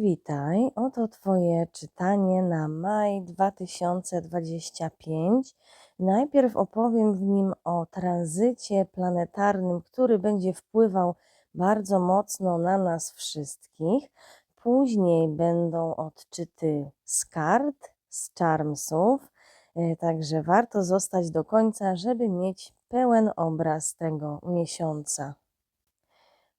Witaj, oto Twoje czytanie na maj 2025. Najpierw opowiem w nim o tranzycie planetarnym, który będzie wpływał bardzo mocno na nas wszystkich. Później będą odczyty z kart, z charmsów, e, także warto zostać do końca, żeby mieć pełen obraz tego miesiąca.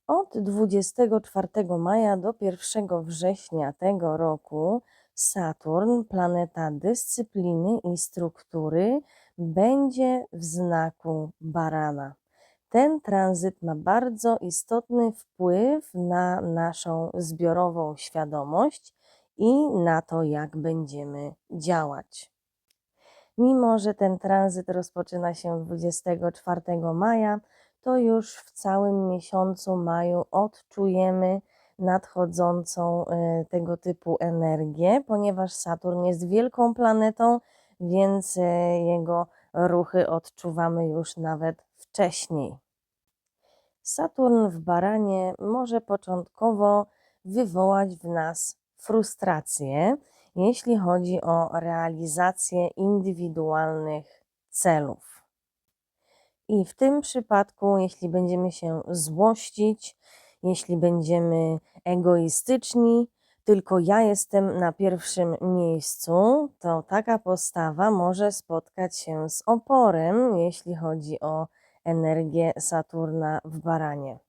Od 24 maja do 1 września tego roku Saturn, planeta dyscypliny i struktury, będzie w znaku barana. Ten tranzyt ma bardzo istotny wpływ na naszą zbiorową świadomość i na to, jak będziemy działać. Mimo, że ten tranzyt rozpoczyna się 24 maja, to już w całym miesiącu maju odczujemy nadchodzącą e, tego typu energię, ponieważ Saturn jest wielką planetą, więc e, jego ruchy odczuwamy już nawet wcześniej. Saturn w baranie może początkowo wywołać w nas frustrację, jeśli chodzi o realizację indywidualnych celów. I w tym przypadku, jeśli będziemy się złościć, jeśli będziemy egoistyczni, tylko ja jestem na pierwszym miejscu, to taka postawa może spotkać się z oporem, jeśli chodzi o energię Saturna w baranie.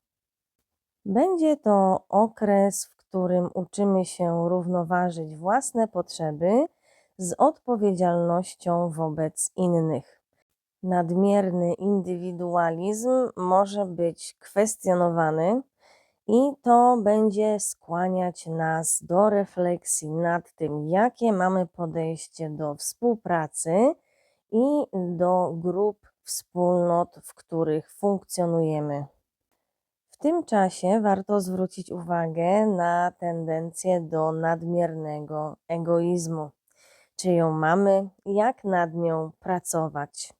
Będzie to okres, w którym uczymy się równoważyć własne potrzeby z odpowiedzialnością wobec innych. Nadmierny indywidualizm może być kwestionowany i to będzie skłaniać nas do refleksji nad tym, jakie mamy podejście do współpracy i do grup, wspólnot, w których funkcjonujemy. W tym czasie warto zwrócić uwagę na tendencję do nadmiernego egoizmu. Czy ją mamy, jak nad nią pracować?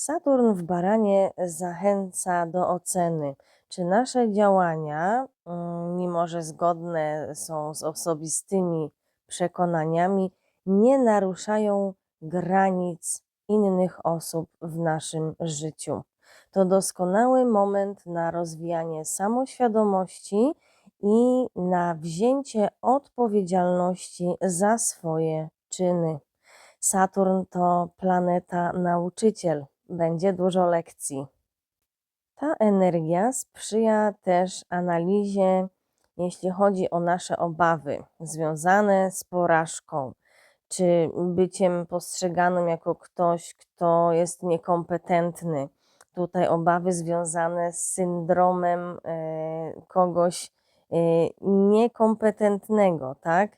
Saturn w baranie zachęca do oceny, czy nasze działania, mm, mimo że zgodne są z osobistymi przekonaniami, nie naruszają granic innych osób w naszym życiu. To doskonały moment na rozwijanie samoświadomości i na wzięcie odpowiedzialności za swoje czyny. Saturn to planeta nauczyciel, będzie dużo lekcji. Ta energia sprzyja też analizie, jeśli chodzi o nasze obawy związane z porażką, czy byciem postrzeganym jako ktoś, kto jest niekompetentny. Tutaj obawy związane z syndromem e, kogoś e, niekompetentnego, tak?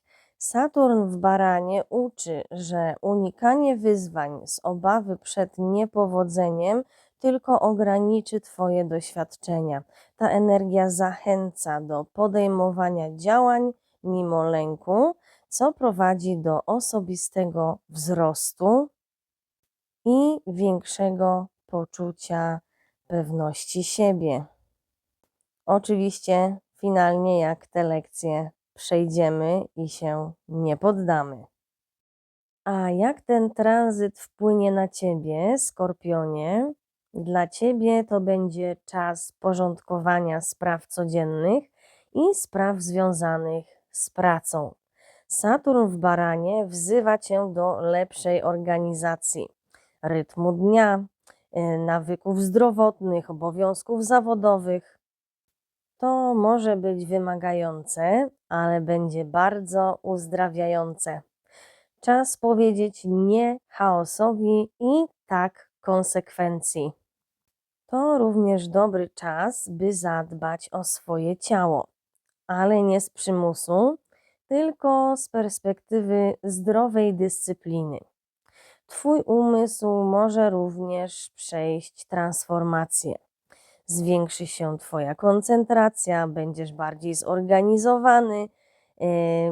Saturn w baranie uczy, że unikanie wyzwań z obawy przed niepowodzeniem tylko ograniczy Twoje doświadczenia. Ta energia zachęca do podejmowania działań mimo lęku, co prowadzi do osobistego wzrostu i większego poczucia pewności siebie. Oczywiście, finalnie, jak te lekcje przejdziemy i się nie poddamy. A jak ten tranzyt wpłynie na ciebie, skorpionie? Dla ciebie to będzie czas porządkowania spraw codziennych i spraw związanych z pracą. Saturn w baranie wzywa cię do lepszej organizacji rytmu dnia, y, nawyków zdrowotnych, obowiązków zawodowych, to może być wymagające, ale będzie bardzo uzdrawiające. Czas powiedzieć nie chaosowi i tak konsekwencji. To również dobry czas, by zadbać o swoje ciało, ale nie z przymusu, tylko z perspektywy zdrowej dyscypliny. Twój umysł może również przejść transformację zwiększy się Twoja koncentracja, będziesz bardziej zorganizowany, yy,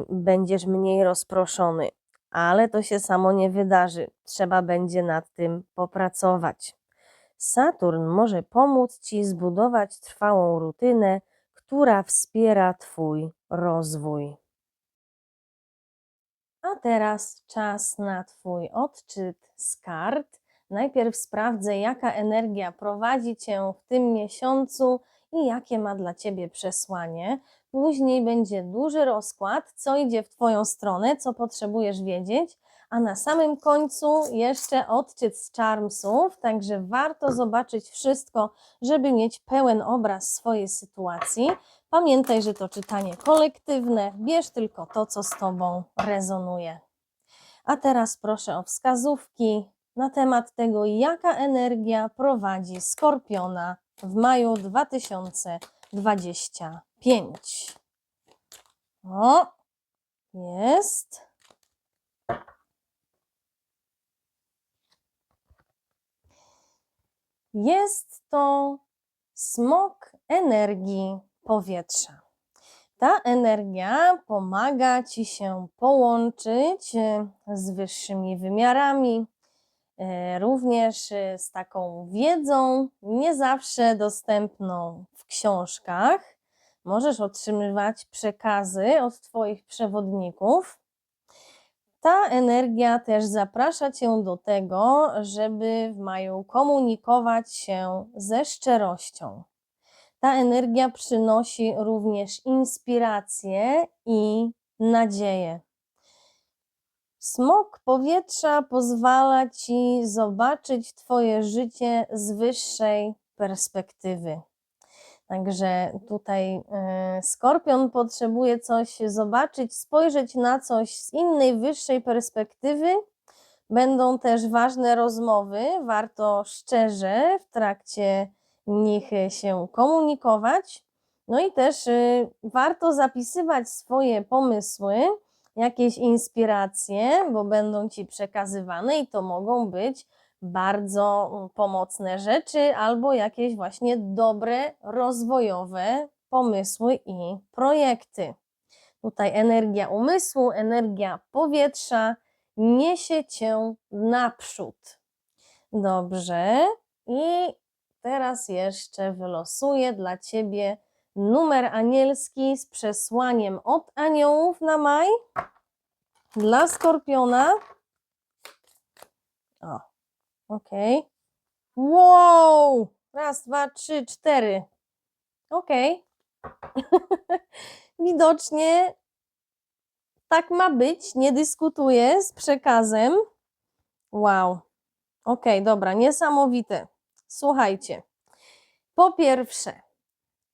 będziesz mniej rozproszony, ale to się samo nie wydarzy. Trzeba będzie nad tym popracować. Saturn może pomóc Ci zbudować trwałą rutynę, która wspiera Twój rozwój. A teraz czas na Twój odczyt z kart. Najpierw sprawdzę, jaka energia prowadzi Cię w tym miesiącu i jakie ma dla Ciebie przesłanie. Później będzie duży rozkład, co idzie w Twoją stronę, co potrzebujesz wiedzieć, a na samym końcu jeszcze odczyt z charmsów, także warto zobaczyć wszystko, żeby mieć pełen obraz swojej sytuacji. Pamiętaj, że to czytanie kolektywne, bierz tylko to, co z Tobą rezonuje. A teraz proszę o wskazówki na temat tego, jaka energia prowadzi Skorpiona w maju 2025. O, jest. Jest to smok energii powietrza. Ta energia pomaga Ci się połączyć z wyższymi wymiarami, również e, z taką wiedzą, nie zawsze dostępną w książkach. Możesz otrzymywać przekazy od Twoich przewodników. Ta energia też zaprasza Cię do tego, żeby w maju komunikować się ze szczerością. Ta energia przynosi również inspirację i nadzieję. Smok powietrza pozwala ci zobaczyć Twoje życie z wyższej perspektywy. Także tutaj e, skorpion potrzebuje coś zobaczyć, spojrzeć na coś z innej, wyższej perspektywy. Będą też ważne rozmowy, warto szczerze w trakcie nich się komunikować. No i też y, warto zapisywać swoje pomysły, jakieś inspiracje, bo będą ci przekazywane i to mogą być bardzo mm, pomocne rzeczy albo jakieś właśnie dobre, rozwojowe pomysły i projekty. Tutaj energia umysłu, energia powietrza niesie cię naprzód. Dobrze. I teraz jeszcze wylosuję dla ciebie numer anielski z przesłaniem od aniołów na maj dla skorpiona. O, ok. Wow! Raz, dwa, trzy, cztery. Ok. Widocznie tak ma być, nie dyskutuję z przekazem. Wow. Ok, dobra, niesamowite. Słuchajcie. Po pierwsze,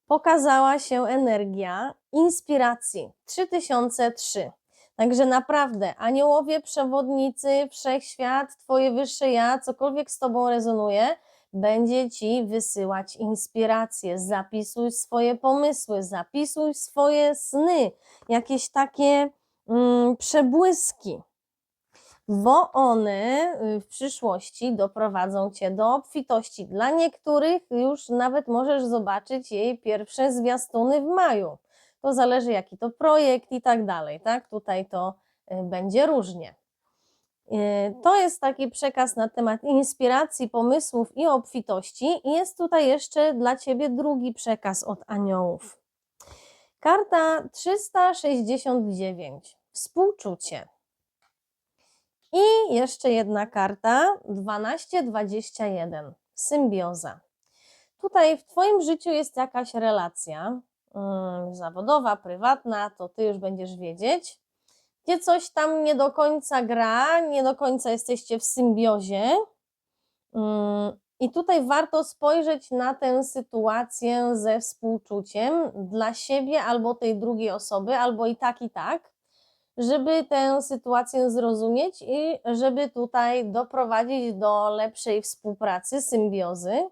pokazała się energia inspiracji 3003. Także naprawdę, aniołowie, przewodnicy, wszechświat, Twoje wyższe ja, cokolwiek z Tobą rezonuje, będzie Ci wysyłać inspiracje. Zapisuj swoje pomysły, zapisuj swoje sny, jakieś takie mm, przebłyski bo one y, w przyszłości doprowadzą Cię do obfitości. Dla niektórych już nawet możesz zobaczyć jej pierwsze zwiastuny w maju. To zależy jaki to projekt i tak dalej, tak? Tutaj to y, będzie różnie. Y, to jest taki przekaz na temat inspiracji, pomysłów i obfitości. I jest tutaj jeszcze dla Ciebie drugi przekaz od aniołów. Karta 369. Współczucie. I jeszcze jedna karta 1221 symbioza. Tutaj w Twoim życiu jest jakaś relacja yy, zawodowa, prywatna, to Ty już będziesz wiedzieć, gdzie coś tam nie do końca gra, nie do końca jesteście w symbiozie. Yy, I tutaj warto spojrzeć na tę sytuację ze współczuciem dla siebie albo tej drugiej osoby, albo i tak, i tak żeby tę sytuację zrozumieć i żeby tutaj doprowadzić do lepszej współpracy, symbiozy.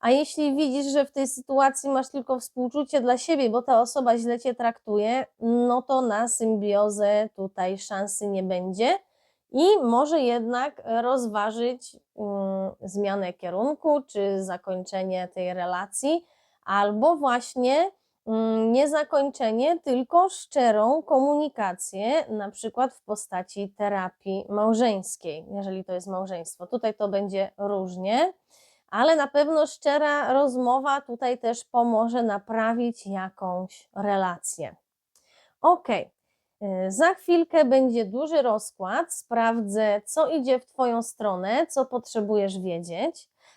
A jeśli widzisz, że w tej sytuacji masz tylko współczucie dla siebie, bo ta osoba źle cię traktuje, no to na symbiozę tutaj szansy nie będzie i może jednak rozważyć um, zmianę kierunku czy zakończenie tej relacji, albo właśnie Mm, nie zakończenie, tylko szczerą komunikację, na przykład w postaci terapii małżeńskiej, jeżeli to jest małżeństwo. Tutaj to będzie różnie, ale na pewno szczera rozmowa tutaj też pomoże naprawić jakąś relację. Ok, za chwilkę będzie duży rozkład. Sprawdzę, co idzie w Twoją stronę, co potrzebujesz wiedzieć.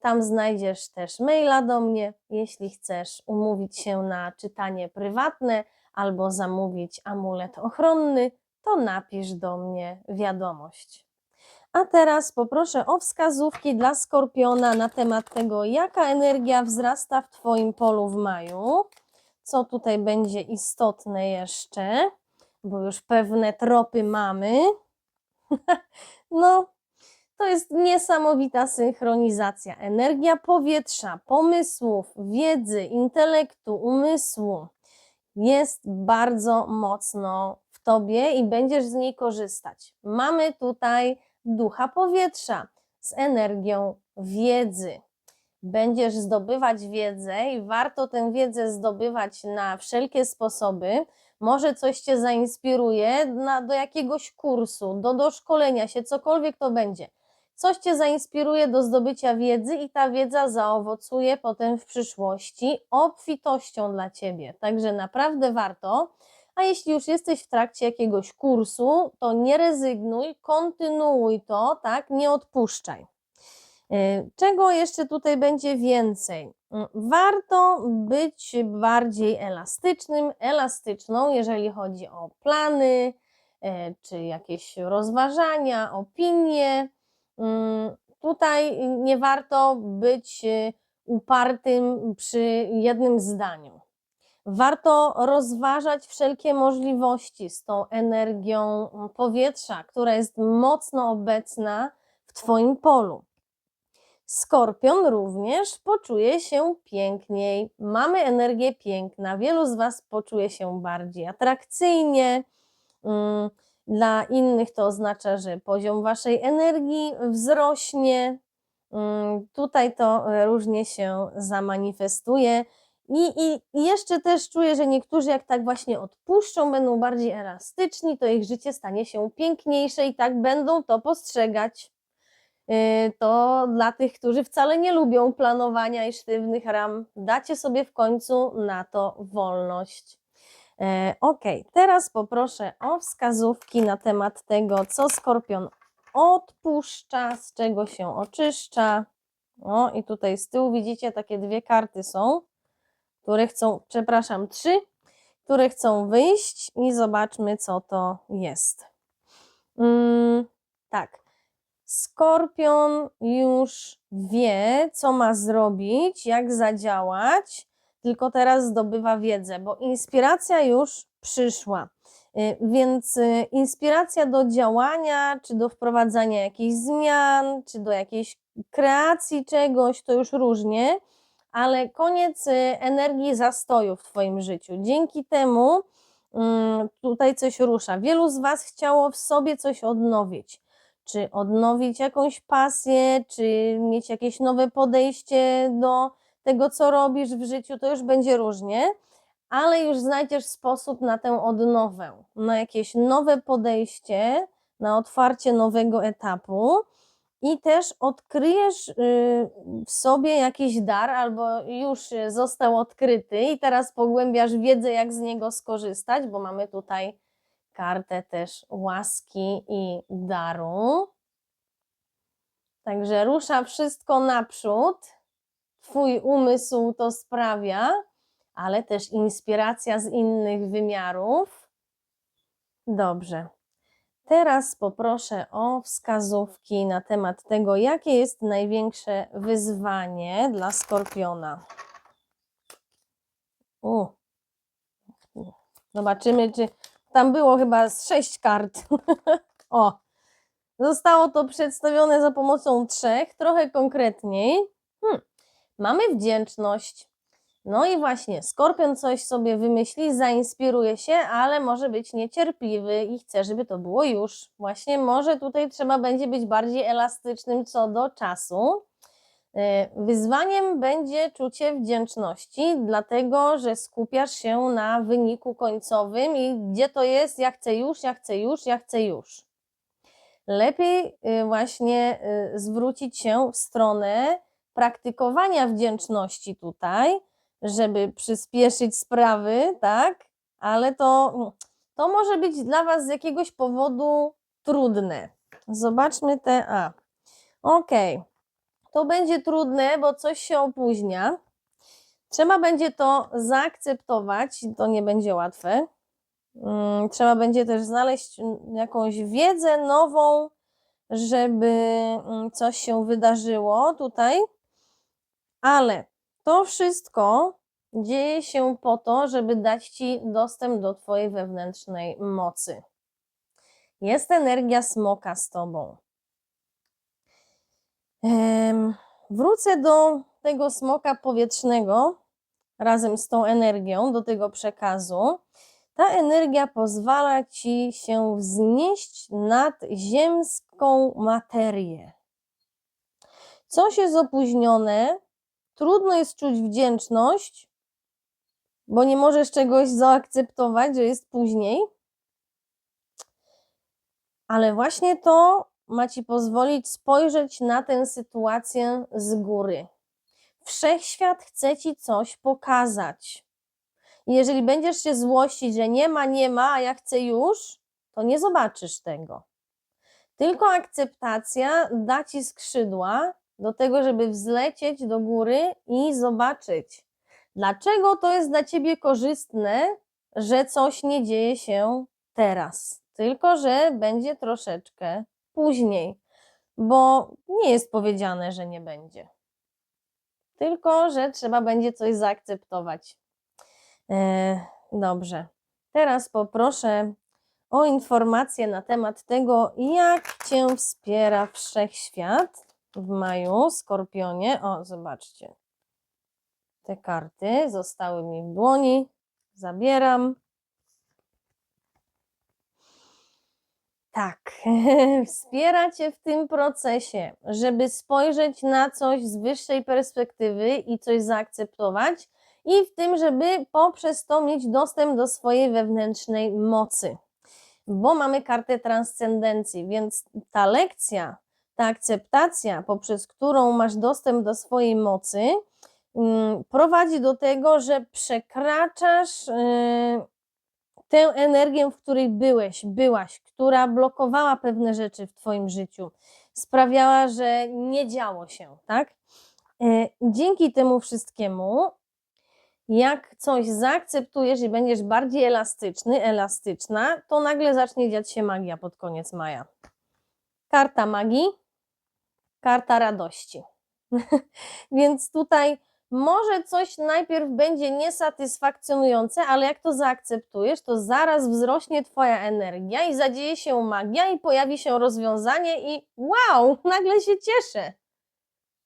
Tam znajdziesz też maila do mnie, jeśli chcesz umówić się na czytanie prywatne albo zamówić amulet ochronny, to napisz do mnie wiadomość. A teraz poproszę o wskazówki dla skorpiona na temat tego, jaka energia wzrasta w Twoim polu w maju. Co tutaj będzie istotne jeszcze, bo już pewne tropy mamy. no, to jest niesamowita synchronizacja. Energia powietrza, pomysłów, wiedzy, intelektu, umysłu jest bardzo mocno w tobie i będziesz z niej korzystać. Mamy tutaj ducha powietrza z energią wiedzy. Będziesz zdobywać wiedzę i warto tę wiedzę zdobywać na wszelkie sposoby. Może coś cię zainspiruje na, do jakiegoś kursu, do doszkolenia się, cokolwiek to będzie coś Cię zainspiruje do zdobycia wiedzy i ta wiedza zaowocuje potem w przyszłości obfitością dla Ciebie. Także naprawdę warto. A jeśli już jesteś w trakcie jakiegoś kursu, to nie rezygnuj, kontynuuj to, tak, nie odpuszczaj. Y, czego jeszcze tutaj będzie więcej? Mm, warto być bardziej elastycznym, elastyczną, jeżeli chodzi o plany, y, czy jakieś rozważania, opinie tutaj nie warto być y, upartym przy jednym zdaniu. Warto rozważać wszelkie możliwości z tą energią powietrza, która jest mocno obecna w Twoim polu. Skorpion również poczuje się piękniej. Mamy energię piękna. Wielu z Was poczuje się bardziej atrakcyjnie. Mm, dla innych to oznacza, że poziom waszej energii wzrośnie. Mm, tutaj to różnie się zamanifestuje. I, I jeszcze też czuję, że niektórzy, jak tak właśnie odpuszczą, będą bardziej elastyczni, to ich życie stanie się piękniejsze i tak będą to postrzegać. Y, to dla tych, którzy wcale nie lubią planowania i sztywnych ram, dacie sobie w końcu na to wolność. E, ok, teraz poproszę o wskazówki na temat tego, co skorpion odpuszcza, z czego się oczyszcza. O, i tutaj z tyłu widzicie takie dwie karty są, które chcą, przepraszam, trzy, które chcą wyjść i zobaczmy, co to jest. Mm, tak. Skorpion już wie, co ma zrobić, jak zadziałać, tylko teraz zdobywa wiedzę, bo inspiracja już przyszła. Y, więc y, inspiracja do działania, czy do wprowadzania jakichś zmian, czy do jakiejś kreacji czegoś, to już różnie, ale koniec y, energii zastoju w Twoim życiu. Dzięki temu mm, tutaj coś rusza. Wielu z Was chciało w sobie coś odnowić. Czy odnowić jakąś pasję, czy mieć jakieś nowe podejście do tego, co robisz w życiu, to już będzie różnie, ale już znajdziesz sposób na tę odnowę, na jakieś nowe podejście, na otwarcie nowego etapu i też odkryjesz y, w sobie jakiś dar, albo już został odkryty, i teraz pogłębiasz wiedzę, jak z niego skorzystać, bo mamy tutaj kartę też łaski i daru. Także rusza wszystko naprzód. Twój umysł to sprawia, ale też inspiracja z innych wymiarów. Dobrze. Teraz poproszę o wskazówki na temat tego, jakie jest największe wyzwanie dla skorpiona. U. Zobaczymy, czy tam było chyba z sześć kart. o, zostało to przedstawione za pomocą trzech, trochę konkretniej. Mamy wdzięczność. No i właśnie, skorpion coś sobie wymyśli, zainspiruje się, ale może być niecierpliwy i chce, żeby to było już. Właśnie może tutaj trzeba będzie być bardziej elastycznym co do czasu. E, Wyzwaniem będzie czucie wdzięczności, dlatego że skupiasz się na wyniku końcowym i gdzie to jest, ja chcę już, ja chcę już, ja chcę już. Lepiej y, właśnie y, zwrócić się w stronę praktykowania wdzięczności tutaj, żeby przyspieszyć sprawy, tak? Ale to, to może być dla Was z jakiegoś powodu trudne. Zobaczmy te A. Okej. To będzie trudne, bo coś się opóźnia. Trzeba będzie to zaakceptować, to nie będzie łatwe. Mm, Trzeba będzie też znaleźć mm, jakąś wiedzę nową, żeby mm, coś się wydarzyło tutaj. Ale to wszystko dzieje się po to, żeby dać Ci dostęp do Twojej wewnętrznej mocy. Jest energia smoka z Tobą. Em, Wrócę do tego smoka powietrznego razem z tą energią, do tego przekazu. Ta energia pozwala ci się wznieść nad ziemską materię. Coś jest opóźnione, trudno jest czuć wdzięczność, bo nie możesz czegoś zaakceptować, że jest później. Ale właśnie to ma ci pozwolić spojrzeć na tę sytuację z góry. Wszechświat chce ci coś pokazać. I jeżeli będziesz się złościć, że nie ma, nie ma, a ja chcę już, to nie zobaczysz tego. Tylko akceptacja da ci skrzydła do tego, żeby wzlecieć do góry i zobaczyć, dlaczego to jest dla ciebie korzystne, że coś nie dzieje się teraz, tylko że będzie troszeczkę później, bo nie jest powiedziane, że nie będzie. Tylko, że trzeba będzie coś zaakceptować. E, dobrze. Teraz poproszę o informację na temat tego, jak Cię wspiera wszechświat w maju, Skorpionie. O, zobaczcie. Te karty zostały mi w dłoni. Zabieram. Tak, wspiera Cię w tym procesie, żeby spojrzeć na coś z wyższej perspektywy i coś zaakceptować, i w tym, żeby poprzez to mieć dostęp do swojej wewnętrznej mocy. Bo mamy kartę transcendencji, więc ta lekcja, ta akceptacja, poprzez którą masz dostęp do swojej mocy, mm, prowadzi do tego, że przekraczasz yy, tę energię, w której byłeś, byłaś, która blokowała pewne rzeczy w Twoim życiu, sprawiała, że nie działo się, tak? E, Dzięki temu wszystkiemu, jak coś zaakceptujesz i będziesz bardziej elastyczny, elastyczna, to nagle zacznie dziać się magia pod koniec maja. Karta magii, karta radości. Więc tutaj może coś najpierw będzie niesatysfakcjonujące, ale jak to zaakceptujesz, to zaraz wzrośnie Twoja energia i zadzieje się magia i pojawi się rozwiązanie i wow, nagle się cieszę.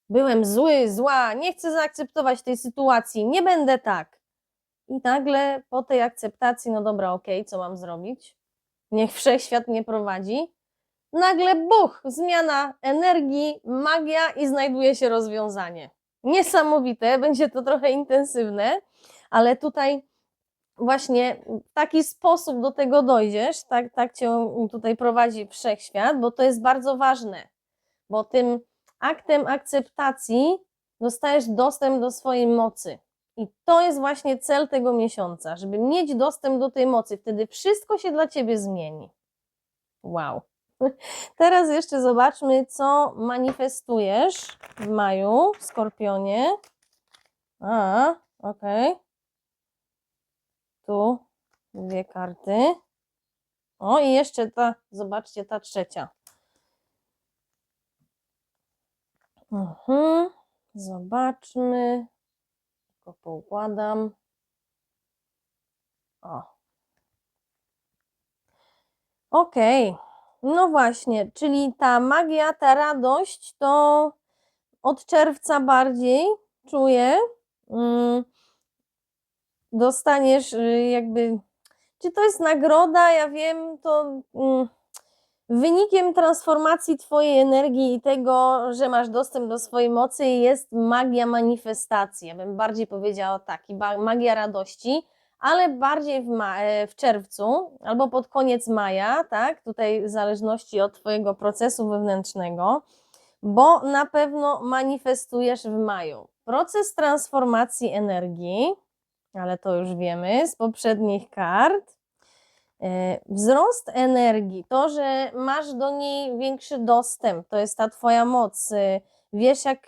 Byłem zły, zła, nie chcę zaakceptować tej sytuacji, nie będę tak. I nagle po tej akceptacji, no dobra, okej, co mam zrobić? Niech wszechświat mnie prowadzi. Nagle buch, zmiana energii, magia i znajduje się rozwiązanie niesamowite, będzie to trochę intensywne, ale tutaj właśnie w taki sposób do tego dojdziesz, tak, tak cię tutaj prowadzi wszechświat, bo to jest bardzo ważne, bo tym aktem akceptacji dostajesz dostęp do swojej mocy. I to jest właśnie cel tego miesiąca, żeby mieć dostęp do tej mocy, wtedy wszystko się dla ciebie zmieni. Wow. Teraz jeszcze zobaczmy, co manifestujesz w maju, Skorpionie. A, okej. Tu dwie karty. O, i jeszcze ta, zobaczcie, ta trzecia. Mhm. Zobaczmy. Tylko poukładam. O. Okej. Okay. No właśnie, czyli ta magia, ta radość to od czerwca bardziej czuję. Mm, dostaniesz y, jakby, czy to jest nagroda, ja wiem, to mm, wynikiem transformacji Twojej energii i tego, że masz dostęp do swojej mocy jest magia manifestacji. Ja bym bardziej powiedziała tak, magia radości, ale bardziej w, e, w czerwcu albo pod koniec maja, tak? Tutaj w zależności od Twojego procesu wewnętrznego, bo na pewno manifestujesz w maju. Proces transformacji energii, ale to już wiemy z poprzednich kart. E, Wzrost energii, to, że masz do niej większy dostęp, to jest ta Twoja moc. e, Wiesz, jak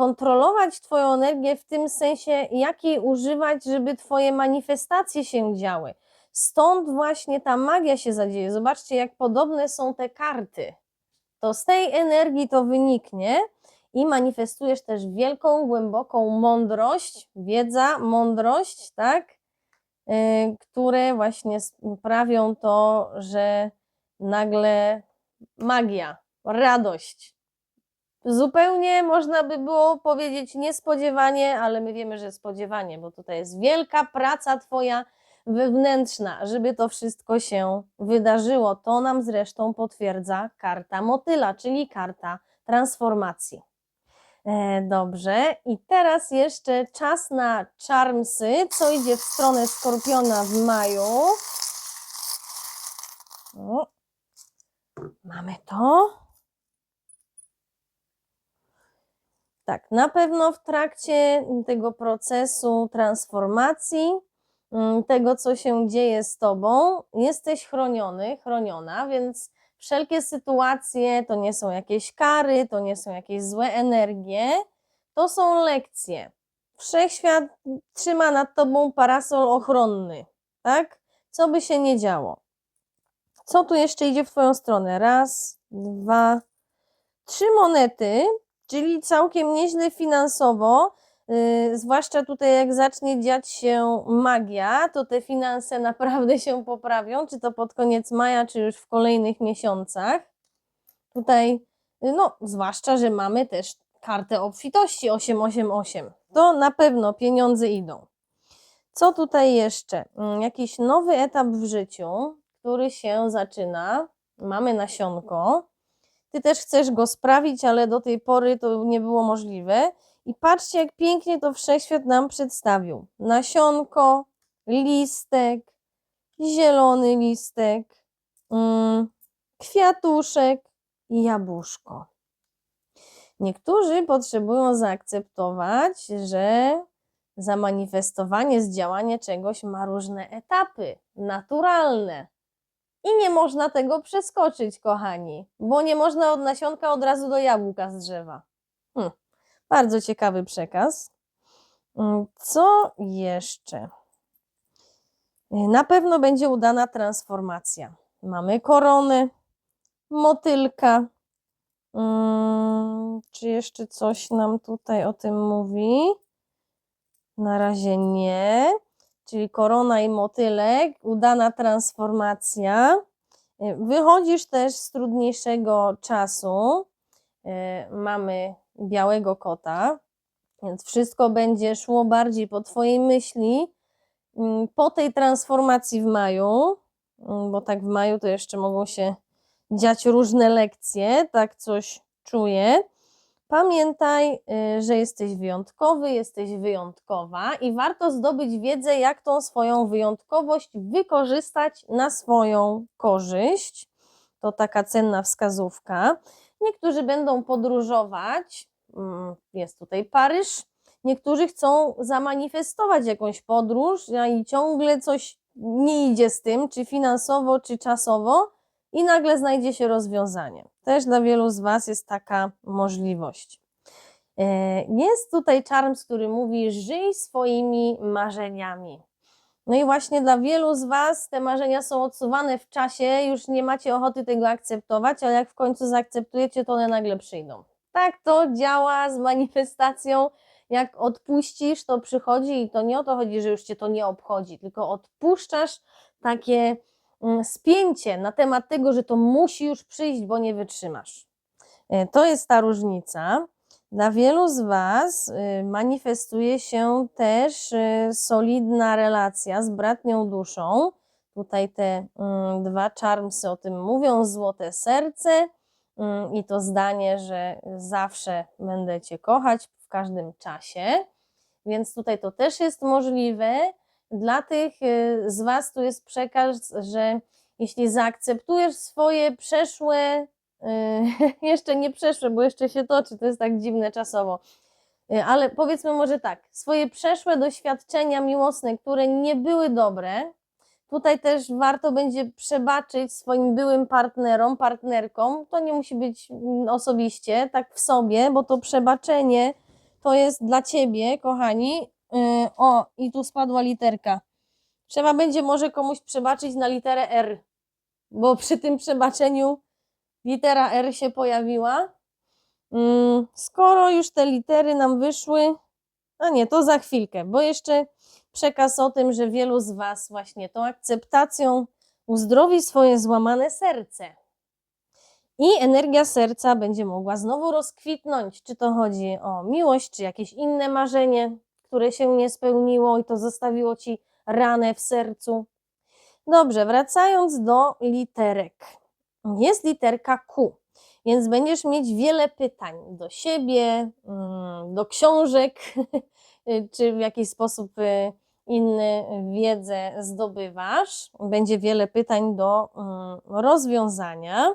kontrolować Twoją energię w tym sensie, jak jej używać, żeby Twoje manifestacje się działy. Stąd właśnie ta magia się zadzieje. Zobaczcie, jak podobne są te karty. To z tej energii to wyniknie i manifestujesz też wielką, głęboką mądrość, wiedza, mądrość, tak? y, które właśnie sprawią to, że nagle magia, radość. Zupełnie można by było powiedzieć niespodziewanie, ale my wiemy, że spodziewanie, bo tutaj jest wielka praca Twoja wewnętrzna, żeby to wszystko się wydarzyło. To nam zresztą potwierdza karta motyla, czyli karta transformacji. E, Dobrze, i teraz jeszcze czas na czarmsy, co idzie w stronę skorpiona w maju. O, mamy to. Tak, na pewno w trakcie tego procesu transformacji, mm, tego co się dzieje z tobą, jesteś chroniony, chroniona, więc wszelkie sytuacje to nie są jakieś kary, to nie są jakieś złe energie, to są lekcje. Wszechświat trzyma nad tobą parasol ochronny, tak? Co by się nie działo. Co tu jeszcze idzie w twoją stronę? Raz, dwa, trzy monety, czyli całkiem nieźle finansowo. Yy, zwłaszcza tutaj, jak zacznie dziać się magia, to te finanse naprawdę się poprawią, czy to pod koniec maja, czy już w kolejnych miesiącach. Tutaj, yy, no, zwłaszcza, że mamy też kartę obfitości 888. To na pewno pieniądze idą. Co tutaj jeszcze? Mm, Jakiś nowy etap w życiu, który się zaczyna. Mamy nasionko. Ty też chcesz go sprawić, ale do tej pory to nie było możliwe. I patrzcie, jak pięknie to wszechświat nam przedstawił. Nasionko, listek, zielony listek, mm, kwiatuszek i jabłuszko. Niektórzy potrzebują zaakceptować, że zamanifestowanie, zdziałanie czegoś ma różne etapy, naturalne. I nie można tego przeskoczyć, kochani, bo nie można od nasionka od razu do jabłka z drzewa. Hm, bardzo ciekawy przekaz. Mm, Co jeszcze? Na pewno będzie udana transformacja. Mamy koronę, motylka. Mm, Czy jeszcze coś nam tutaj o tym mówi? Na razie nie. Czyli korona i motylek, udana transformacja. Y, Wychodzisz też z trudniejszego czasu. Y, Mamy białego kota, więc wszystko będzie szło bardziej po Twojej myśli. Mm, Po tej transformacji w maju, mm, bo tak w maju to jeszcze mogą się dziać różne lekcje, tak coś czuję. Pamiętaj, y, że jesteś wyjątkowy, jesteś wyjątkowa i warto zdobyć wiedzę, jak tą swoją wyjątkowość wykorzystać na swoją korzyść. To taka cenna wskazówka. Niektórzy będą podróżować, mm, jest tutaj Paryż. Niektórzy chcą zamanifestować jakąś podróż i ciągle coś nie idzie z tym, czy finansowo, czy czasowo, i nagle znajdzie się rozwiązanie. Też dla wielu z Was jest taka możliwość. E, Jest tutaj Charms, który mówi: żyj swoimi marzeniami. No i właśnie dla wielu z Was te marzenia są odsuwane w czasie, już nie macie ochoty tego akceptować, ale jak w końcu zaakceptujecie, to one nagle przyjdą. Tak to działa z manifestacją. Jak odpuścisz, to przychodzi i to nie o to chodzi, że już Cię to nie obchodzi, tylko odpuszczasz takie spięcie na temat tego, że to musi już przyjść, bo nie wytrzymasz. E, To jest ta różnica. Dla wielu z Was y, manifestuje się też y, solidna relacja z bratnią duszą. Tutaj te mm, dwa charmsy o tym mówią, złote serce mm, i to zdanie, że zawsze będę Cię kochać w każdym czasie. Więc tutaj to też jest możliwe. Dla tych y, z Was tu jest przekaz, że jeśli zaakceptujesz swoje przeszłe, y, jeszcze nie przeszłe, bo jeszcze się toczy, to jest tak dziwne czasowo, y, ale powiedzmy może tak, swoje przeszłe doświadczenia miłosne, które nie były dobre, tutaj też warto będzie przebaczyć swoim byłym partnerom, partnerkom, to nie musi być mm, osobiście, tak w sobie, bo to przebaczenie to jest dla Ciebie, kochani. O, i tu spadła literka. Trzeba będzie może komuś przebaczyć na literę R, bo przy tym przebaczeniu litera R się pojawiła. Mm, Skoro już te litery nam wyszły, a nie, to za chwilkę, bo jeszcze przekaz o tym, że wielu z Was właśnie tą akceptacją uzdrowi swoje złamane serce. I energia serca będzie mogła znowu rozkwitnąć, czy to chodzi o miłość, czy jakieś inne marzenie, które się nie spełniło i to zostawiło Ci ranę w sercu. Dobrze, wracając do literek. Jest literka Q, więc będziesz mieć wiele pytań do siebie, mm, do książek, czy w jakiś sposób y, inny wiedzę zdobywasz. Będzie wiele pytań do mm, rozwiązania.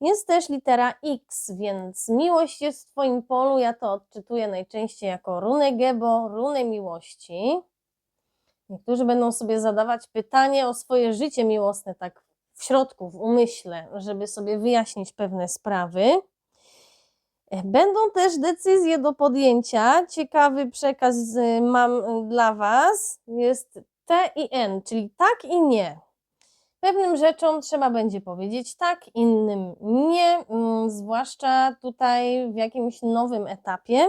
Jest też litera X, więc miłość jest w Twoim polu. Ja to odczytuję najczęściej jako runę Gebo, runę miłości. Niektórzy będą sobie zadawać pytanie o swoje życie miłosne, tak w środku, w umyśle, żeby sobie wyjaśnić pewne sprawy. Będą też decyzje do podjęcia. Ciekawy przekaz y, mam dla Was. Jest T i N, czyli tak i nie. Pewnym rzeczom trzeba będzie powiedzieć tak, innym nie, mm, zwłaszcza tutaj w jakimś nowym etapie.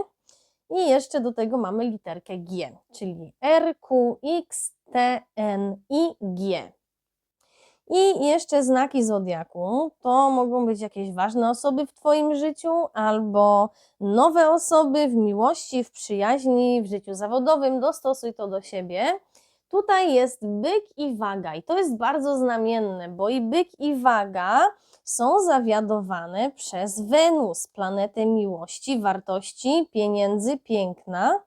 I jeszcze do tego mamy literkę G, czyli R, Q, X, T, N i G. I jeszcze znaki zodiaku. To mogą być jakieś ważne osoby w Twoim życiu, albo nowe osoby w miłości, w przyjaźni, w życiu zawodowym. Dostosuj to do siebie. Tutaj jest byk i waga, i to jest bardzo znamienne, bo i byk, i waga są zawiadowane przez Wenus, planetę miłości, wartości, pieniędzy, piękna.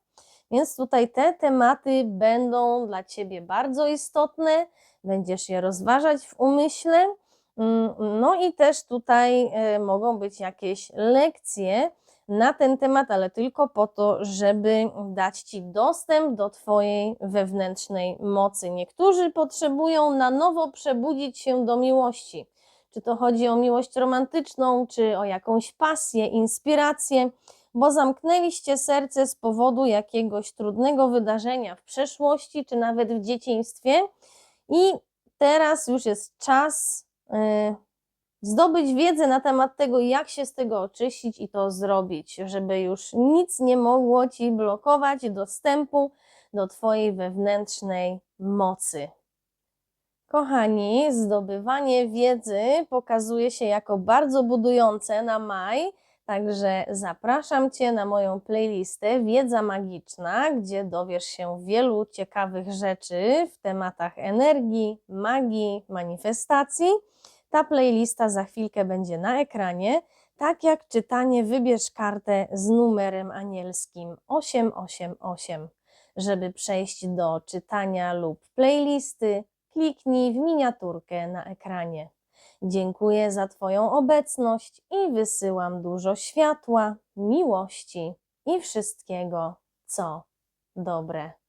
Więc tutaj te tematy będą dla Ciebie bardzo istotne, będziesz je rozważać w umyśle. Mm, No i też tutaj e, mogą być jakieś lekcje na ten temat, ale tylko po to, żeby dać Ci dostęp do Twojej wewnętrznej mocy. Niektórzy potrzebują na nowo przebudzić się do miłości. Czy to chodzi o miłość romantyczną, czy o jakąś pasję, inspirację, bo zamknęliście serce z powodu jakiegoś trudnego wydarzenia w przeszłości, czy nawet w dzieciństwie. I teraz już jest czas y, zdobyć wiedzę na temat tego, jak się z tego oczyścić i to zrobić, żeby już nic nie mogło ci blokować dostępu do Twojej wewnętrznej mocy. Kochani, zdobywanie wiedzy pokazuje się jako bardzo budujące na maj, także zapraszam Cię na moją playlistę Wiedza Magiczna, gdzie dowiesz się wielu ciekawych rzeczy w tematach energii, magii, manifestacji. Ta playlista za chwilkę będzie na ekranie, tak jak czytanie wybierz kartę z numerem anielskim 888. Żeby przejść do czytania lub playlisty, kliknij w miniaturkę na ekranie. Dziękuję za Twoją obecność i wysyłam dużo światła, miłości i wszystkiego, co dobre.